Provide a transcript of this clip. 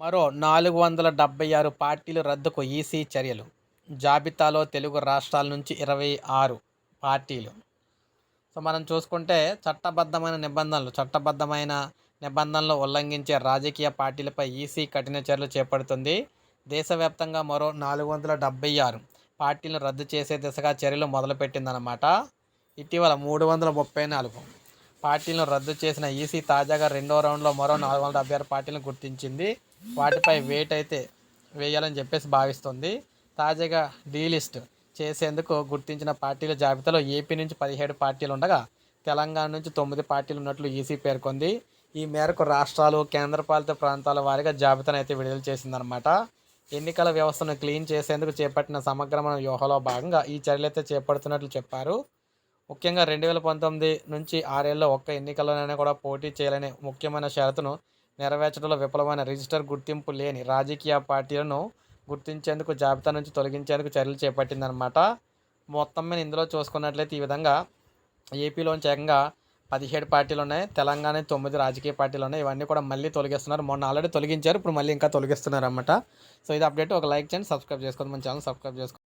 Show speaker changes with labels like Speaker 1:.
Speaker 1: మరో నాలుగు వందల డెబ్బై ఆరు పార్టీలు రద్దుకు ఈసీ చర్యలు. జాబితాలో తెలుగు రాష్ట్రాల నుంచి ఇరవై ఆరు పార్టీలు. సో మనం చూసుకుంటే చట్టబద్ధమైన నిబంధనలు చట్టబద్ధమైన నిబంధనలు ఉల్లంఘించే రాజకీయ పార్టీలపై ఈసీ కఠిన చర్యలు చేపడుతుంది. దేశవ్యాప్తంగా మరో నాలుగు వందల డెబ్బై ఆరు పార్టీలను రద్దు చేసే దిశగా చర్యలు మొదలుపెట్టిందన్నమాట. ఇటీవల మూడు వందల ముప్పై నాలుగు పార్టీలను రద్దు చేసిన ఈసీ తాజాగా రెండో రౌండ్లో మరో నాలుగు వందల డెబ్బై ఆరు పార్టీలను గుర్తించింది. వాటిపై వెయిట్ అయితే వేయాలని చెప్పేసి భావిస్తుంది. తాజాగా డీ లిస్ట్ చేసేందుకు గుర్తించిన పార్టీల జాబితాలో ఏపీ నుంచి పదిహేడు పార్టీలు ఉండగా తెలంగాణ నుంచి తొమ్మిది పార్టీలు ఉన్నట్లు ఈసీ పేర్కొంది. ఈ మేరకు రాష్ట్రాలు కేంద్రపాలిత ప్రాంతాల వారీగా జాబితాను అయితే విడుదల చేసిందనమాట ఎన్నికల వ్యవస్థను క్లీన్ చేసేందుకు చేపట్టిన సమగ్రమైన వ్యూహంలో భాగంగా ఈ చర్యలు అయితే చేపడుతున్నట్లు చెప్పారు. ముఖ్యంగా రెండు వేల పంతొమ్మిది నుంచి ఆరేళ్ళలో ఒక్క ఎన్నికల్లోనైనా కూడా పోటీ చేయాలనే ముఖ్యమైన షరతును నెరవేర్చడంలో విఫలమైన రిజిస్టర్ గుర్తింపు లేని రాజకీయ పార్టీలను గుర్తించేందుకు జాబితా నుంచి తొలగించేందుకు చర్యలు చేపట్టిందనమాట మొత్తం మీద ఇందులో చూసుకున్నట్లయితే ఈ విధంగా ఏపీలోంచి ఏకంగా పదిహేడు పార్టీలు ఉన్నాయి. తెలంగాణ తొమ్మిది రాజకీయ పార్టీలు ఉన్నాయి. ఇవన్నీ కూడా మళ్ళీ తొలగిస్తున్నారు. మొన్న ఆల్రెడీ తొలగించారు. ఇప్పుడు మళ్ళీ ఇంకా తొలగిస్తున్నారు అనమాట సో ఇది అప్డేట్. ఒక లైక్ చేయండి సబ్స్క్రైబ్ చేసుకోండి. మన ఛానల్ సబ్స్క్రైబ్ చేసుకోండి.